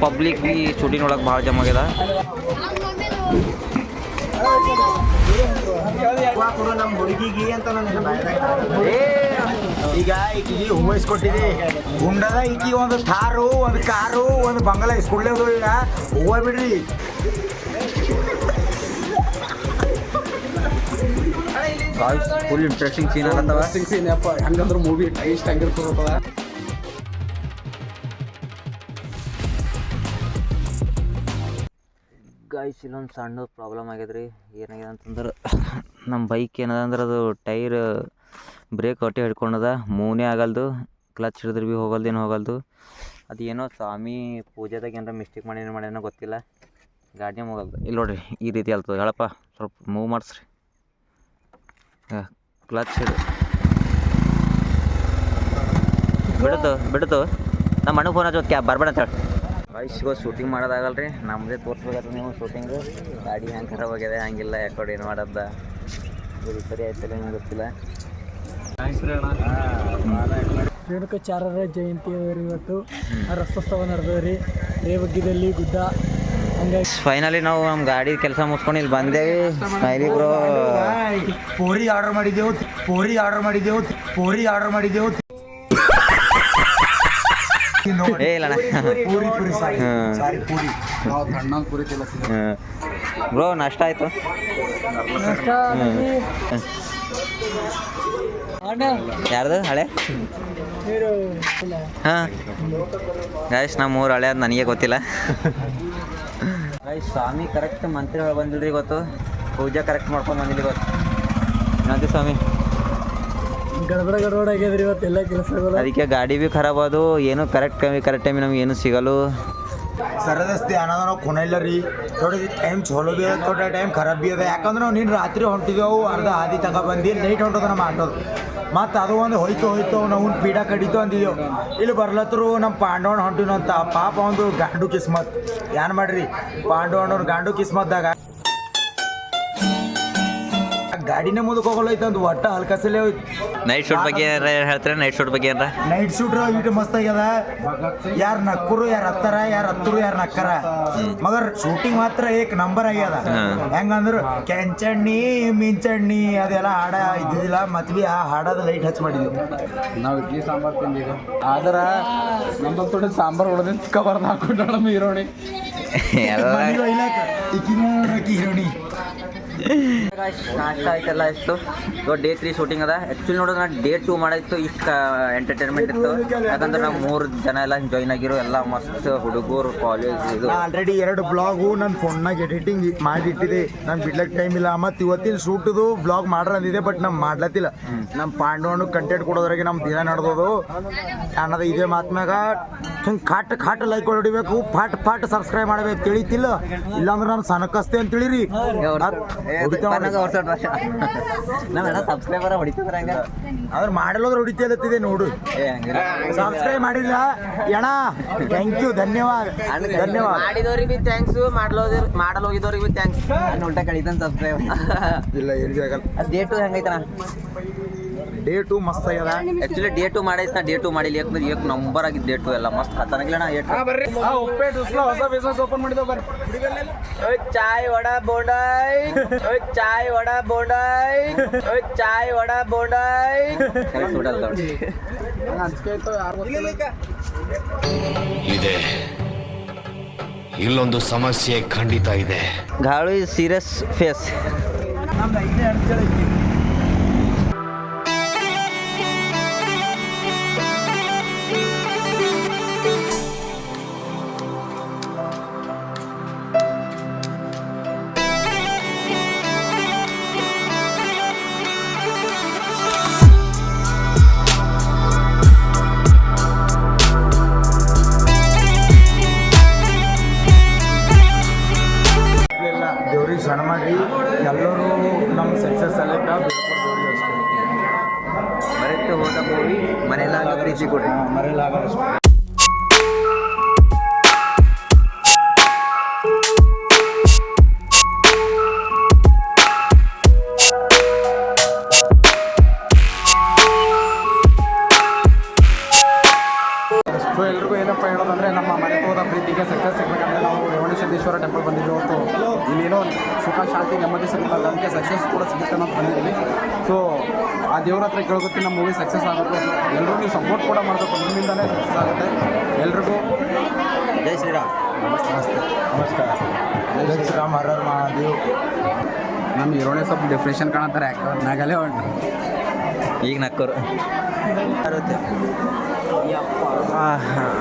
Public B ಚೂಟಿ ನೋಡಕ್ಕೆ ಭಾಳ ಜಮ ಆಗ್ಯದ ನಮ್ಮ ಹುಡುಗಿಗೆ ಅಂತ ಈಗ ಈಕಿಗೆ ಹೂವು ಇಸ್ಕೊಟ್ಟಿದೆ. ಗುಂಡದ ಈಕಿ ಒಂದು ಥಾರು ಒಂದು ಕಾರು ಒಂದು ಬಂಗಲ ಇಸ್ಕೊಡ್ಲೇದು ಈಗ. ಹೂವ ಬಿಡ್ರಿ ಫುಲ್ ಇಂಟ್ರೆಸ್ಟಿಂಗ್ ಸೀನ್ ಆಗತ್ತವ ಸೀನ್ ಯಪ್ಪ ಹಂಗಂದ್ರೆ ಮೂವಿ ಟೈಸ್ಟ್ ಹಂಗಿರ್ತದ ಗಾಯ್ಸ್ ಇಲ್ಲೊಂದು ಸಣ್ಣ ಪ್ರಾಬ್ಲಮ್ ಆಗ್ಯದ ರೀ ಏನಾಗಿದೆ ಅಂತಂದ್ರೆ ನಮ್ಮ ಬೈಕ್ ಏನದ ಅಂದ್ರೆ ಅದು ಟೈರ್ ಬ್ರೇಕ್ ಹೊಟ್ಟೆ ಹಿಡ್ಕೊಂಡದ. ಮೂನೇ ಆಗಲ್ದು ಕ್ಲಚ್ ಹಿಡಿದ್ರೆ ಭೀ ಹೋಗಲ್ದು, ಏನು ಹೋಗಲ್ದು. ಅದು ಏನೋ ಸ್ವಾಮಿ ಪೂಜೆದಾಗ ಏನಾರ ಮಿಸ್ಟೇಕ್ ಮಾಡಿ ಏನು ಮಾಡ್ಯಾನೋ ಗೊತ್ತಿಲ್ಲ. ಗಾಡಿನೇ ಹೋಗಲ್ದು. ಇಲ್ಲಿ ನೋಡ್ರಿ, ಈ ರೀತಿ ಅಲ್ತದ ಹೇಳಪ್ಪ, ಸ್ವಲ್ಪ ಮೂವ್ ಮಾಡಿಸ್ರಿ. ಕ್ಲಚ್ ಹಿಡ್ದು ಬಿಡುತ್ತು ಬಿಡುತ್ತು ನಮ್ಮ ಅಣ್ಣ ಫೋನ್ ಹಚ್ಚೋದು ಕ್ಯಾಬ್ ಬರ್ಬೇಡ ಅಂತ ಹೇಳಿ. ವಯಸ್ಸು ಇವತ್ತು ಶೂಟಿಂಗ್ ಮಾಡೋದಾಗಲ್ಲ ರೀ ನಮ್ಮದೇ ತೋರಿಸ್ಬೇಕಾದ್ರೆ ನೀವು ಶೂಟಿಂಗ್ ಗಾಡಿ ಹೆಂಗೆ ಖರಾಬ್ ಆಗಿದೆ ಹಂಗಿಲ್ಲ ಯಾಕೋಡ್ ಏನು ಮಾಡದ್ದ ಇದು ಸರಿ ಆಯ್ತಲ್ಲ ಏನು ಗೊತ್ತಿಲ್ಲ. ರೇಣುಕಾಚಾರ್ಯರ ಜಯಂತಿ ಅವರು ಇವತ್ತು? ರಥೋತ್ಸವ ನಡೆದವ್ರಿ ರೇವಗ್ಗಿದಲ್ಲಿ ಗುಡ್ಡ. ಹಂಗಾಗಿ ಫೈನಲಿ ನಾವು ನಮ್ಮ ಗಾಡಿ ಕೆಲಸ ಮುಗಿಸ್ಕೊಂಡು ಇಲ್ಲಿ ಬಂದೇವಿ ಸ್ಮೈಲಿ ಬ್ರೋ ಪೋರಿ ಆರ್ಡರ್ ಮಾಡಿದ್ದೆವು ಪೋರಿ ಆರ್ಡರ್ ಮಾಡಿದ್ದೆವು ಪೋರಿ ಆರ್ಡರ್ ಮಾಡಿದ್ದೆವು. ಏ ಇಲ್ಲ ಪೂರಿ ಪೂರಿ ಸಾರಿ. ಪೂರಿ. ನಾವು ಪೂರಿ ತಿಲ್ಲ ಬ್ರೋ ನಾಷ್ಟ ಆಯ್ತು. ಯಾರ್ದು? ಹಳೆ. ಹಾಂ. ಗಾಯ್ಸ್ ನಮ್ಮ ಊರು ಹಳೆ ಅದು ನನಗೆ ಗೊತ್ತಿಲ್ಲ. ಗಾಯ್ಸ್ ಸ್ವಾಮಿ ಕರೆಕ್ಟ್ ಮಂತ್ರಿ ಬಂದಿಲ್ರಿ ಇವತ್ತು ಪೂಜೆ ಕರೆಕ್ಟ್ ಮಾಡ್ಕೊಂಡು ಬಂದಿಲ್ಲ ಇವತ್ತು ನಂದಿ ಸ್ವಾಮಿ. ಗಡಬಡ ಗಡಬಡ ಆಗ್ಯದ್ರಿ ಇವತ್ತು ಎಲ್ಲ ಕೆಲಸಗಳು ಅದಕ್ಕೆ ಗಾಡಿ ಭೀ ಖರಾಬ್ ಅದು ಏನು ಕರೆಕ್ಟ್ ಕರೆಕ್ಟ್ ಟೈಮ್ ನಮ್ಗೆ ಏನು ಸಿಗಲು ಸರದಸ್ತಿ ಅನ್ನೋದು ನಾವು ಖುನೈಲ್ಲ ರೀ. ಥೋಡೆ ಟೈಮ್ ಚಲೋ ಬಿ ಅದ ಥೋಡೆ ಟೈಮ್ ಖರಾಬ್ ಬಿ ಅದ. ಯಾಕಂದ್ರೆ ನಾವು ನೀನು ರಾತ್ರಿ ಹೊಂಟಿದೆವು ಅರ್ಧ ಹಾದಿ ತಗ ಬಂದು ನೈಟ್ ಹೊಂಟದ ನಮ್ಮ ಆಟೋದು. ಮತ್ತು ಅದು ಒಂದು ಹೋಯ್ತು ಹೋಯ್ತು ನಾವು ಪೀಡ ಕಡಿತು ಅಂದಿದ್ದೆವು ಇಲ್ಲಿ ಬರ್ಲತ್ರು ನಮ್ಮ ಪಾಂಡವನ ಹೊಂಟಿನಂತ ಪಾಪ ಒಂದು ಗಾಂಡು ಕಿಸ್ಮತ್. ಏನು ಮಾಡ್ರಿ? ಪಾಂಡವನ ಗಾಂಡು ಕಿಸ್ಮತ್ದಾಗ ಗಾಡಿನೇ ಮುಂದಕ್ಕೆ ಹೋಗಲ್ಲೈತೆ ಒಂದು ಒಟ್ಟ ಹಲ್ಕಸಲೇ ಹೋಯ್ತು. ನೈಟ್ ಶೂಟ್ ಬಗ್ಗೆ ಏನಾರ ಹೇಳ್ತಾರೆ? ನೈಟ್ ಶೂಟ್ ಬಗ್ಗೆ ಏನಾರ? ನೈಟ್ ಶೂಟ್ ಇಟ್ಟು ಮಸ್ತ್ ಆಗ್ಯದ. ಯಾರು ನಕ್ಕರು ಯಾರು ಹತ್ತಾರ ಯಾರು ಹತ್ತರು ಯಾರು ನಕ್ಕರ. ಮಗರ್ ಶೂಟಿಂಗ್ ಮಾತ್ರ ಏಕ್ ನಂಬರ್ ಆಗ್ಯದ. ಹೆಂಗಂದ್ರು ಹೆಂಗಂದ್ರ ಕೆಂಚಣ್ಣಿ ಮಿಂಚಣ್ಣಿ ಅದೆಲ್ಲ ಹಾಡ ಇದ್ದಿದ್ದಿಲ್ಲ. ಮತ್ತೆ ಬಿ ಆ ಹಾಡದ ಲೈಟ್ ಹಚ್ ಮಾಡಿದ್ವಿ ನಾವು ಇಡ್ಲಿ ಸಾಂಬಾರ್ ತಿಂದೀಗ. ಆದ್ರ ನಮ್ಮ ತೊಡೆ ಸಾಂಬಾರ್ ಹೊಡೆದ ಕವರ್ನ ನಮ್ಮ ಹೀರೋಣಿ ಹೀರೋಣಿ. ನಾಷ್ಟ ಆಯ್ತಲ್ಲ ಇಷ್ಟು ಇವಾಗ ಡೇ ತ್ರೀ ಶೂಟಿಂಗ್ ಅದ. ಆ್ಯಕ್ಚುಲಿ ನೋಡಿದ್ರೆ ನಾನು ಡೇ ಟೂ ಮಾಡಿತ್ತು ಇಷ್ಟು ಎಂಟರ್ಟೈನ್ಮೆಂಟ್ ಇತ್ತು. ಯಾಕಂದ್ರೆ ನಾವು ಮೂರು ಜನ ಎಲ್ಲ ಜಾಯ್ನ್ ಆಗಿರೋ ಎಲ್ಲ ಮಸ್ತ್ ಹುಡುಗರು ಕಾಲೇಜ್ ಇದು. ಆಲ್ರೆಡಿ ಎರಡು ಬ್ಲಾಗು ನನ್ನ ಫೋನ್ನಾಗ ಎಡಿಟಿಂಗ್ ಮಾಡಿಟ್ಟಿದೆ ನಾನು ಬಿಡ್ಲಕ್ಕೆ ಟೈಮ್ ಇಲ್ಲ. ಮತ್ತು ಇವತ್ತಿನ ಶೂಟದು ಬ್ಲಾಗ್ ಮಾಡ್ರ ಅಂದಿದೆ ಬಟ್ ನಮ್ ಮಾಡ್ಲತ್ತಿಲ್ಲ. ನಮ್ಮ ಪಾಂಡವನು ಕಂಟೆಂಟ್ ಕೊಡೋದ್ರಾಗೆ ನಮ್ಮ ದಿನ ನಡೆದೋದು. ಅನ್ನೋದು ಇದೇ ಮಾತ್ಮ್ಯಾಗ ಹಿಂಗೆ ಖಾಟ್ ಖಾಟ್ ಲೈಕ್ ಹೊಡಿಬೇಕು. ಫಾಟ್ ಫಾಟ್ ಸಬ್ಸ್ಕ್ರೈಬ್ ಮಾಡ್ಬೇಕು. ತಿಳಿತಿಲ್ಲ. ಇಲ್ಲಾಂದ್ರೆ ನಾನು ಸನಕಸ್ತೆ ಅಂತ ತಿಳಿರಿ. ನಾವೆಲ್ಲ ಸಬ್ಸ್ಕ್ರೈಬರ್ ಹೊಡಿತಿದ್ರ ಹಂಗ? ಅದ್ರ ಮಾಡಲ್ಲೋದ್ರೆ ಹೊಡಿತಿಲ್ಲತ್ತಿದೆ ನೋಡು. ಸಬ್ಸ್ಕ್ರೈಬ್ ಮಾಡಿಲ್ಲ ಅಣ್ಣ ಥ್ಯಾಂಕ್ ಯು ಧನ್ಯವಾದ. ಧನ್ಯವಾದ. ಮಾಡಿದವ್ರಿಗೆ ಬಿ ಥ್ಯಾಂಕ್ಸ್ ಮಾಡಲೋದ್ರ ಮಾಡಲ್ ಹೋಗಿದವ್ರಿಗೆ ಬಿ ಥ್ಯಾಂಕ್ಸ್ ನಾನು ಉಲ್ಟಾ ಕಳಿತಾನೆ ಸಬ್ಸ್ಕ್ರೈಬ್ ಇಲ್ಲ ಎಲ್ಲಿ ಆಗಲ್ಲ. ಡೇಟು ಹೆಂಗೈತನ ಡೇ ಟು ಮಸ್ತ್ ಆಗ್ಯದ. ಆಕ್ಚುಲಿ ಡೇ ಟು ಮಾಡೈತ್ ನಾ ಡೇ ಟು ಮಾಡಿಲ್ಲ. ಯಾಕಂದ್ರೆ ಏಕ್ ನಂಬರ್ ಆಗಿದ್ದು ಡೇ ಟು ಎಲ್ಲ ಮಸ್ತ್ ಖತರ್ನಾಗಿಲ್ಲ ಏಟ್ ಬರ್ರಿ. ಉಪ್ಪೇಟ್ ಹೊಸ ಬಿಸ್ನೆಸ್ ಓಪನ್ ಮಾಡಿದೆವು ಬರ್ರಿ ಚಾಯ್ ವಡ ಬೋಂಡಾಯ್. ಚಾಯ್ ವಡ ಬೋಂಡಾಯ್. ಚಾಯ್ ವಡ ಬೋಂಡಾಯ್. ಆಯ್ತು ಇದೆ. ಇಲ್ಲೊಂದು ಸಮಸ್ಯೆ ಖಂಡಿತ ಇದೆ. ಗಾಳಿ ಸೀರಿಯಸ್ ಫೇಸ್ ಎಲ್ಲರೂ ನಮ್ಮ ಸಕ್ಸಸ್ ಅಲ್ಲ ಬೇಡ್ಕೊಂಡು ದೇವ್ರಿಗೆ ಅಷ್ಟೇ. ಬರುತ್ತೆ ಹೋದ ಮೂವಿ ಕೊಡ್ರಿ ಮರೆಯಲಾಗಲ್ಲ ಅಷ್ಟೇ. ಸೊ ಎಲ್ರಿಗೂ ಏನಪ್ಪ ಹೇಳೋದಂದ್ರೆ ನಮ್ಮ ಮನೆ ಹೋದ ಪ್ರೀತಿಗೆ ಸಕ್ಸಸ್ ಸಿಗ್ಬೇಕಂದ್ರೆ ನಾವು ರೇವಣ ಸಿದ್ದೇಶ್ವರ ಟೆಂಪಲ್ ಹೊತ್ತು ಇಲ್ಲೇನೋ ಸುಖ ಶಾಂತಿ ನೆಮ್ಮದಿ ಸಿಗುತ್ತೆ ಅದಕ್ಕೆ ಸಕ್ಸಸ್ ಕೂಡ ಸಿಗುತ್ತೆ ಅನ್ನೋದು ಬಂದಿದ್ವಿ ಸೊ ಆ ದೇವ್ರ ಹತ್ರ ಕೇಳೋದಕ್ಕೆ ನಮ್ಮ ಮೂವಿ ಸಕ್ಸಸ್ ಆಗುತ್ತೆ ಎಲ್ಲರೂ ನೀವು ಸಪೋರ್ಟ್ ಕೂಡ ಮಾಡಬೇಕು. ನಿಮ್ಮಿಂದಲೇ ಸಕ್ಸಸ್ ಆಗುತ್ತೆ. ಎಲ್ರಿಗೂ ಜೈ ಶ್ರೀರಾಮ್. ನಮಸ್ಕಾರ. ಜೈ ಶ್ರೀರಾಮ್. ಹರ ಮಹಾದೇವ್. ನಮ್ಮ ಹೀರೋನೇ ಸ್ವಲ್ಪ ಡಿಪ್ರೆಷನ್ ಕಾಣತ್ತಾರೆ. ನಾಗಲೇ ಹೊಂಟು ಈಗ ನಕ್ಕರು.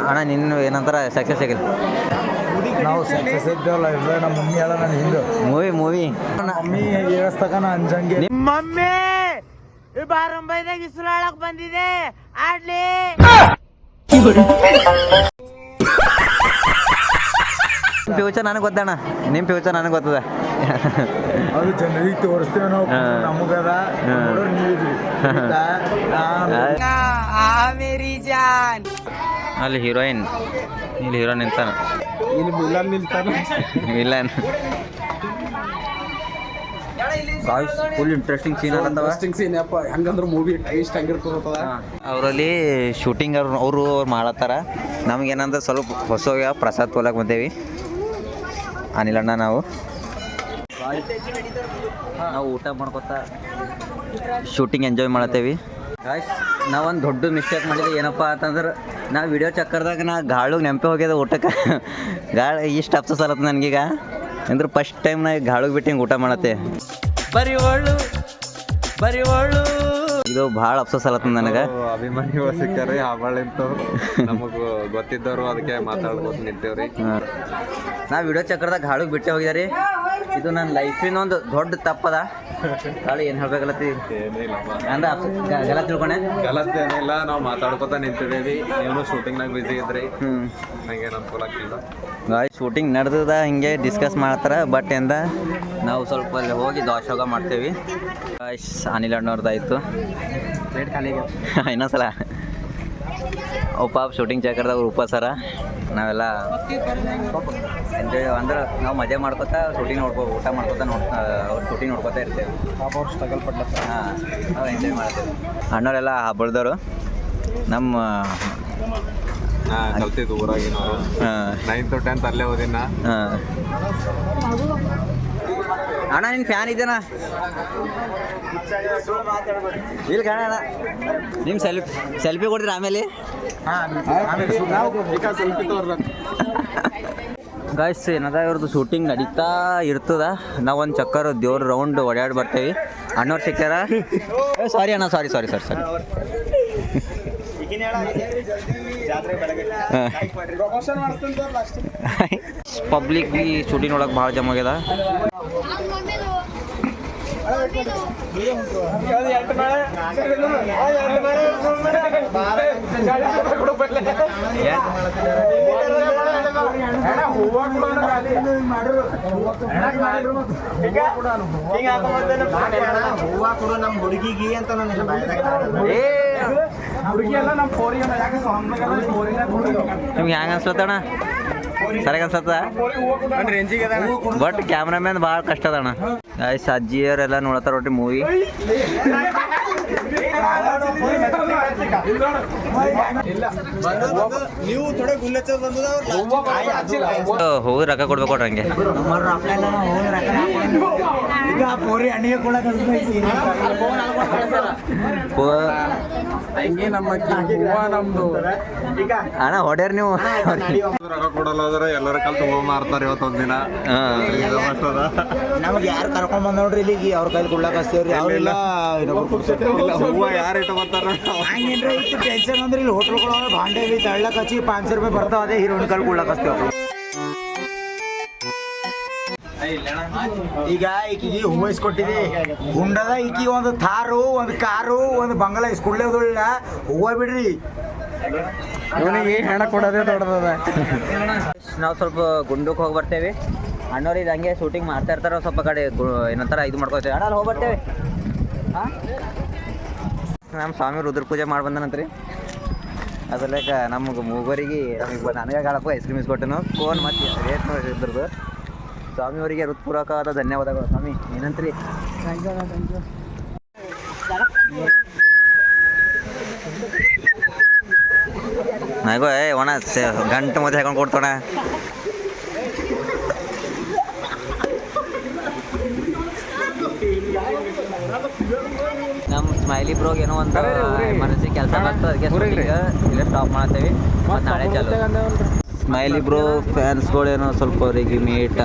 ಅಣ್ಣ ನಿನ್ನ ಏನಂತಾರ? ಸಕ್ಸಸ್ ಆಗಿಲ್ಲ. ನಾವು ಸಕ್ಸಸ್ ಇದ್ದೇವಲ್ಲ ಇದ್ರೆ ನಮ್ಮ ಮಮ್ಮಿ ಹೇಳ ನನ್ನ ಹಿಂದೆ. ಮೂವಿ ಮೂವಿ ಮಮ್ಮಿ ಹೇಳಸ್ತಕ ನಾ ಅಂಜಂಗೆ. ಮಮ್ಮಿ ಈ ಬಾರಂಬೈದಾಗ ಇಸ್ರಾಳಕ್ ಬಂದಿದೆ. ಆಡ್ಲಿ. ಫ್ಯೂಚರ್ ನನಗೆ ಗೊತ್ತಣ್ಣ. ನಿಮ್ಮ ಫ್ಯೂಚರ್ ನನಗೆ ಗೊತ್ತದ. ಅದು ಜನರಿಗೆ ತೋರಿಸ್ತೇವೆ ನಾವು. ನಮಗದ ಅಲ್ಲಿ ಹೀರೋಯಿನ್ ಇಲ್ಲಿ ಹೀರೋ ನಿಂತಾನ ಇಲ್ಲಿ villain ನಿಲ್ತಾನ. Villain. Guys full interesting scene interesting scene ಯಪ್ಪ. ಹೆಂಗಂದ್ರೆ ಮೂವಿ ಟೇಸ್ಟ್ ಹೆಂಗಿರ್ತದ ಅವರಲ್ಲಿ ಶೂಟಿಂಗ್ ಅವ್ರು ಅವರು ಅವ್ರು ಮಾಡತ್ತಾರ. ನಮಗೇನಂದ್ರೆ ಸ್ವಲ್ಪ ಹೊಸ ಪ್ರಸಾದ್ ತೋಲಕ್ಕೆ ಬಂದೇವಿ. ಅನಿಲಣ್ಣ ನಾವು. ನಾವು ಊಟ ಮಾಡ್ಕೊತ ಶೂಟಿಂಗ್ ಎಂಜಾಯ್ ಮಾಡತ್ತೇವಿ. ಗಾಯ್ಸ್ ನಾವೊಂದು ದೊಡ್ಡ ಮಿಸ್ಟೇಕ್ ಮಾಡಿದ್ವಿ. ಏನಪ್ಪ ಅಂತಂದ್ರೆ ನಾವು ವಿಡಿಯೋ ಚಕ್ಕರ್ದಾಗ ನಾ ಗಾಳು ನೆಂಪೆ ಹೋಗ್ಯದ ಊಟಕ್ಕೆ. ಗಾಳ ಇಷ್ಟು ಅಪ್ಸಸ್ ಸಲತ್ ನನಗೀಗ. ಅಂದ್ರೆ ಫಸ್ಟ್ ಟೈಮ್ ನಾ ಗಾಳಿಗೆ ಬಿಟ್ಟು ಹಿಂಗೆ ಊಟ ಮಾಡತ್ತೆ. ಬರಿ ಒಳ್ಳು ಬರಿ ಒಳ್ಳು ಇದು ಭಾಳ ಅಪ್ಸಸ್ ಅಲತ್ತ ನನಗೆ. ಅಭಿಮಾನಿಗಳು ಸಿಕ್ಕಾರಿ ಅವಳಿಂತು ನಮಗ್ ಗೊತ್ತಿದ್ದವರು ಅದಕ್ಕೆ ಮಾತಾಡ್ಬೋದು ನಿಂತೇವ್ರಿ. ನಾ ವಿಡಿಯೋ ಚಕ್ರದಾಗ ಹಾಡುಗೆ ಬಿಟ್ಟೆ ಹೋಗಿದಾರಿ. ಇದು ನನ್ನ ಲೈಫಿನ ಒಂದು ದೊಡ್ಡ ತಪ್ಪದ. ಗಾಳಿ ಏನು ಹೇಳ್ಬೇಕಲ್ಲ ಏನಿಲ್ಲಪ್ಪ ಅಂದ್ರೆ ಅಪ್ಸ- ಗ- ಗಲ ತಿಳ್ಕೊಂಡೆ. ಗಲತ್ ಏನಿಲ್ಲ ನಾವು ಮಾತಾಡ್ಕೊತ ನಿಂತಿದ್ದೇವಿ. ನೀವು ಶೂಟಿಂಗ್ನಾಗ ಬಿಸಿ ಇದ್ರಿ. ನಂಗೇನು ಅನುಕೂಲ ಆಗ್ತಿಲ್ಲ ಗಾಯ್ ಶೂಟಿಂಗ್ ನಡೆದದ ಹಿಂಗೆ ಡಿಸ್ಕಸ್ ಮಾಡ್ತಾರ ಬಟ್ ಎಂದ ನಾವು ಸ್ವಲ್ಪ ಅಲ್ಲಿ ಹೋಗಿ ದೋಷೋಗ ಮಾಡ್ತೇವಿ. ಗಾಯ್ಸ್ ಅನಿಲ್ ಅಣ್ಣವ್ರದ್ದಾಯ್ತು ಇನ್ನೊಂದ್ಸಲ. ಅವು ಪಾಪ ಶೂಟಿಂಗ್ ಚಕ್ರದಾಗ ಉಪಸರ ನಾವೆಲ್ಲ ಎಂಜಾಯ್ ಅಂದ್ರೆ ನಾವು ಮಜಾ ಮಾಡ್ಕೊತ ಶೂಟಿಂಗ್ ನೋಡ್ಕೋ ಊಟ ಮಾಡ್ಕೊತ ನೋಡ್ ಅವ್ರು ಶೂಟಿಂಗ್ ನೋಡ್ಕೊತ ಇರ್ತೇವೆ. ಪಾಪ ಅವ್ರು ಸ್ಟ್ರಗಲ್ ಪಡ್ಲತ್ತ ಹಾಂ ನಾವು ಎಂಜಾಯ್ ಮಾಡ್ತೇವೆ. ಅಣ್ಣವರೆಲ್ಲ ಹಬ್ಬಳ್ದವರು. ನಮ್ಮ ಕಲ್ತಿದ್ದು ಊರಾಗಿನ ನೈನ್ತ್ ಟೆಂತ್ ಅಲ್ಲೇ ಓದಿನ. ಹಾಂ. ಅಣ್ಣ ನಿನ್ ಫ್ಯಾನ್ ಇದೇನಾ? ಇಲ್ಲ ಕಣ ಅಣ್ಣ. ನಿಮ್ಮ ಸೆಲ್ಫಿ ಸೆಲ್ಫಿ ಕೊಡ್ತೀರ ಆಮೇಲೆ? ಗಾಯ್ಸ್ ಏನದ ಇವ್ರದ್ದು ಶೂಟಿಂಗ್ ನಡೀತಾ ಇರ್ತದ. ನಾವು ಒಂದು ಚಕ್ಕರ್ ದೇವ್ರ ರೌಂಡ್ ಓಡಾಡಿ ಬರ್ತೇವೆ. ಅಣ್ಣವ್ರು ಸಿಕ್ಕಾರ ಸಾರಿ ಅಣ್ಣ sorry sorry sir sorry public B shooting ನೋಡಕ್ ಭಾಳ ಜಮ ಆಗ್ಯದ. ಹೂವ ಕೊಡು ನಮ್ಮ ಹುಡುಗಿಗೆ ಅಂತ ನನ್ನ ನಿಮ್ಗೆ ಹ್ಯಾಂಗ ಅನ್ಸ್ಲತ್ತಣ ಸರಿಯಾಗಿ ಅನ್ಸತ್ತ ಬಟ್ ಕ್ಯಾಮ್ರಾಮ್ಯಾನ್ ಭಾಳ ಕಷ್ಟ ಅದಣ್ಣ ಗಾಯ್ಸ್ ಅಜ್ಜಿಯರೆಲ್ಲ ನೋಡತ್ತಾರ ಒಟ್ಟು ಮೂವಿ ನೀವು ಥೋಡೆ ಗುಲ್ಲಚ್ಚ ಬಂದದ ಹೋಗಿ ರೊಕ್ಕ ಕೊಡ್ಬೇಕು ಕೊಡ್ರಿ ಹಂಗೆ. ಪೋರಿ ಅಣ್ಣಿಗೆ ನಮ್ಮ ಹೂವ ನಮ್ದು ಅಣ್ಣ ಹೊಡ್ಯಾರ ನೀವು. ರೊಕ್ಕ ಕೊಡಲ್ಲ ಅಂದ್ರೆ ಎಲ್ಲರ ಕಾಲ ತಗೋ ಮಾರ್ತಾರೆ ಇವತ್ತೊಂದ್ ದಿನ. ನಮ್ಗೆ ಯಾರು ಕರ್ಕೊಂಡ್ ಬಂದ್ ನೋಡ್ರಿ ಇಲ್ಲಿಗೆ ಅವ್ರ ಕೈಲಿ ಕೊಡ್ಲಾಕ ಹಚ್ತೇವ್ರಿ ಅವ್ರಿಲ್ಲ ಹೂವ ಯಾರು ಇಟ್ಕೊಂತಾರ ಹಂಗೇನ್ರ ಇತ್ತು ಟೆನ್ಷನ್ ಅಂದ್ರೆ ಇಲ್ಲಿ ಹೋಟ್ಲ್ಗಳು ಭಾಂಡೆ ಬಿ ತಳ್ಳಕ್ ಹಚ್ಚಿ ಪಾಂಚ್ ರೂಪಾಯಿ ಬರ್ತಾವ ಅದೇ ಹೀರೋನ್ ಕಲ್ ಕೊಡ್ಲಾಕ ಹಚ್ತೇವ್ ಈಗ ಈಕಿಗೆ ಹೂವು ಇಸ್ಕೊಟ್ಟಿದೆ. ಹುಂಡದ ಈಕಿ ಒಂದು ಥಾರು ಒಂದು ಕಾರು ಒಂದು ಬಂಗಲ ಇಸ್ಕೊಡ್ಲೇದಿಲ್ಲ ಹೂವ ಬಿಡ್ರಿ ಇವನಿಗೆ ಹೆಣ ಕೊಡೋದೇ ದೊಡ್ಡದದ. ನಾವು ಸ್ವಲ್ಪ ಗುಂಡಕ್ಕೆ ಹೋಗಿ ಬರ್ತೇವೆ. ಅಣ್ಣವ್ರು ಇದು ಹಂಗೆ ಶೂಟಿಂಗ್ ಮಾಡ್ತಾ ಇರ್ತಾರ ಸ್ವಲ್ಪ ಕಡೆ ಏನಂತಾರ ಇದು ಮಾಡ್ಕೋತೇವೆ ಅಣ್ಣ ಅಲ್ಲಿ ಹೋಗಿ ಬರ್ತೇವೆ. ಹಾಂ? ನಮ್ಮ ಸ್ವಾಮಿ ರುದ್ರ ಪೂಜೆ ಮಾಡಿ ಬಂದನಂತ್ರಿ. ಅದ್ರಲ್ಲೇಕ ನಮಗೆ ಮೂವರಿಗೆ, ನಮಗೆ ನನಗೆ ಗಾಳಪ್ಪ ಐಸ್ ಕ್ರೀಮ್ ಇಸ್ಕೊಟ್ಟನು. ಫೋನ್ ಮತ್ತೆ ರೇಟ್ ನೋಡಿ ಇದ್ರದ್ದು. ಸ್ವಾಮಿಯವರಿಗೆ ಹೃತ್ಪೂರ್ವಕವಾದ ಧನ್ಯವಾದಗಳು ಸ್ವಾಮಿ. ಏನಂತ್ರಿ? ನಾಗೋ, ಏ ಒಣ ಗಂಟು ಮತ್ತೆ ಹಾಕೊಂಡು ಕೊಡ್ತೋಣ ನಮ್ಮ ಸ್ಮೈಲಿ ಬ್ರೋಗ್ ಏನೋ ಒಂದು ಮನಸ್ಸಿಗೆ ಕೆಲಸ ಬಂತು ಅದಕ್ಕೆ ಇಲ್ಲೇ ಸ್ಟಾಪ್ ಮಾಡ್ತೇವೆ. ಮತ್ತೆ ನಾಳೆ ಚಾಲು. ಸ್ಮೈಲಿ ಬ್ರೋ ಫ್ಯಾನ್ಸ್ಗಳೇನೋ ಸ್ವಲ್ಪ ಅವರಿಗೆ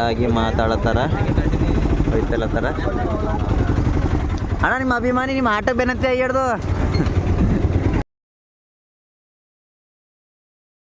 ಆಗಿ ಮಾತಾಡತ್ತಾರ. ಬೈತಲತ್ತಾರ ಅಣ್ಣ ನಿಮ್ಮ ಅಭಿಮಾನಿ ನಿಮ್ಮ ಆಟ ಬೆನ್ನತ್ತೆ ಹಿಡ್ದು